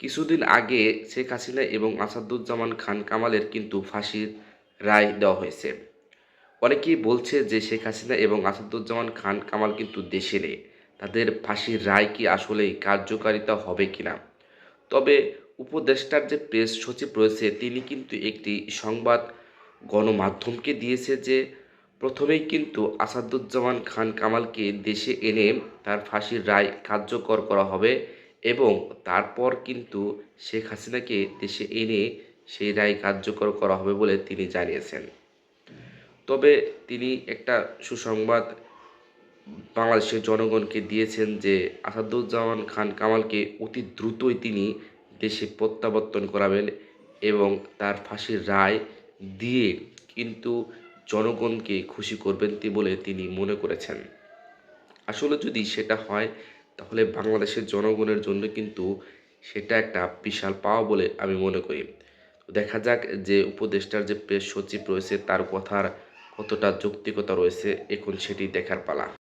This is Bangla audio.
কিছুদিন আগে শেখ হাসিনা এবং আসাদুজ্জামান খান কামালের কিন্তু ফাঁসির রায় দেওয়া হয়েছে। অনেকেই বলছে যে শেখ হাসিনা এবং আসাদুজ্জামান খান কামাল কিন্তু দেশে নেই। তাদের ফাঁসির রায় কি আসলেই কার্যকারিতা হবে কিনা? তবে উপদেষ্টার যে প্রেস সচিব রয়েছে, তিনি কিন্তু একটি সংবাদ গণমাধ্যমকে দিয়েছে যে প্রথমেই কিন্তু আসাদুজ্জামান খান কামালকে দেশে এনে তার ফাঁসির রায় কার্যকর করা হবে। এবং তারপর কিন্তু শেখ হাসিনাকে দেশে এনে সেই রায় কার্যকর করা হবে বলে তিনি জানিয়েছেন। তবে তিনি একটা সুসংবাদ বাংলাদেশের জনগণকে দিয়েছেন যে আসাদুজ্জামান খান কামালকে অতি দ্রুতই তিনি দেশে প্রত্যাবর্তন করাবেন এবং তার ফাঁসির রায় দিয়ে কিন্তু জনগণকে খুশি করবেন বলে তিনি মনে করেছেন। আসলে যদি সেটা হয় তাহলে বাংলাদেশের জনগণের জন্য কিন্তু সেটা একটা বিশাল পাওয়া বলে আমি মনে করি। দেখা যাক যে উপদেষ্টার যে প্রেস সচিব রয়েছে, তার কথার কতটা যৌক্তিকতা রয়েছে, এখন সেটি দেখার পালা।